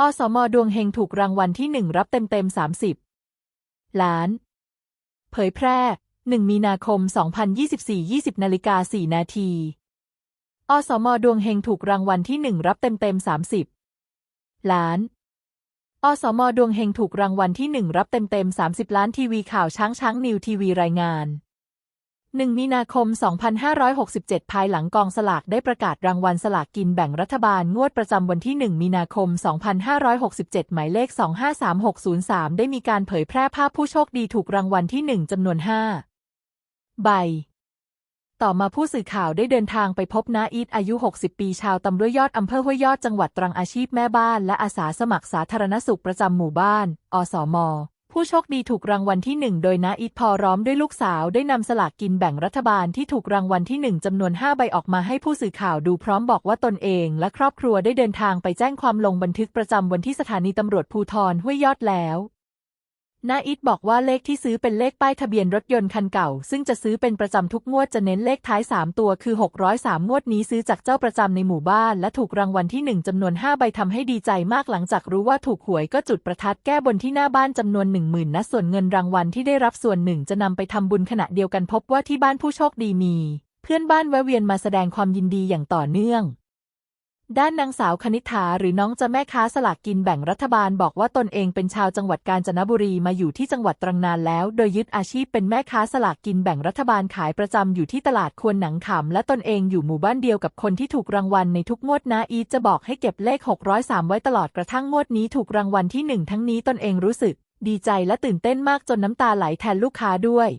อสมดวงเฮงถูกรางวัลที่หนึ่งรับเต็มเต็มสามสิบล้าน เผยแพร่หนึ่งมีนาคม 2024 20นาฬิกาสี่นาทีอสมดวงเฮงถูกรางวัลที่หนึ่งรับเต็มเต็มสามสิบล้าน อสมดวงเฮงถูกรางวัลที่หนึ่งรับเต็มเต็มสามสิบล้านทีวีข่าวช้างช้างนิวทีวีรายงาน 1 มีนาคม 2567 ภายหลังกองสลากได้ประกาศรางวัลสลากกินแบ่งรัฐบาลงวดประจำวันที่ 1 มีนาคม 2567 หมายเลข 253603 ได้มีการเผยแพร่ภาพผู้โชคดีถูกรางวัลที่ 1 จำนวน 5 ใบ ต่อมาผู้สื่อข่าวได้เดินทางไปพบน้าอีทอายุ 60 ปีชาวตำรุยอดอำเภอห้วยยอดจังหวัดตรังอาชีพแม่บ้าน และอาสาสมัครสาธารณสุขประจำหมู่บ้าน อสม ผู้โชคดีถูกรางวัลที่หนึ่งโดยน้าอิทพอร้อมด้วยลูกสาวได้นำสลากกินแบ่งรัฐบาลที่ถูกรางวัลที่หนึ่งจำนวน 5 ใบออกมาให้ผู้สื่อข่าวดูพร้อมบอกว่าตนเองและครอบครัวได้เดินทางไปแจ้งความลงบันทึกประจำวันที่สถานีตำรวจภูธรห้วยยอดแล้ว น้าอิทบอกว่าเลขที่ซื้อเป็นเลขป้ายทะเบียนรถยนต์คันเก่า ซึ่งจะซื้อเป็นประจำทุกงวดจะเน้นเลขท้าย 3 ตัวคือ 603 งวดนี้ซื้อจากเจ้าประจำในหมู่บ้าน และถูกรางวัลที่ 1จำนวน 5 ใบทำให้ดีใจมากหลังจากรู้ว่าถูกหวยก็จุดประทัดแก้บนที่หน้าบ้านจำนวน 1 0,000นัดส่วนเงินรางวัลที่ได้รับส่วนหนึ่งจะนำไปทำบุญขณะเดียวกันพบว่าที่บ้านผู้โชคดีมี เพื่อนบ้านแวะเวียนมาแสดงความยินดีอย่างต่อเนื่อง ด้านนางสาวคณิษฐาหรือน้องจะแม่ค้าสลากกินแบ่งรัฐบาลบอกว่าตนเองเป็นชาวจังหวัดกาญจนบุรีมาอยู่ที่จังหวัดตรังนานแล้ว โดยยึดอาชีพเป็นแม่ค้าสลากกินแบ่งรัฐบาลขายประจำอยู่ที่ตลาดควนหนังขำและตนเองอยู่หมู่บ้านเดียวกับคนที่ถูกรางวัลในทุกงวดนาอีทจะบอกให้เก็บเลข 603 ไว้ตลอดกระทั่งงวดนี้ถูกรางวัลที่หนึ่งทั้งนี้ตนเองรู้สึก ดีใจและตื่นเต้นมากจนน้ำตาไหลแทนลูกค้าด้วย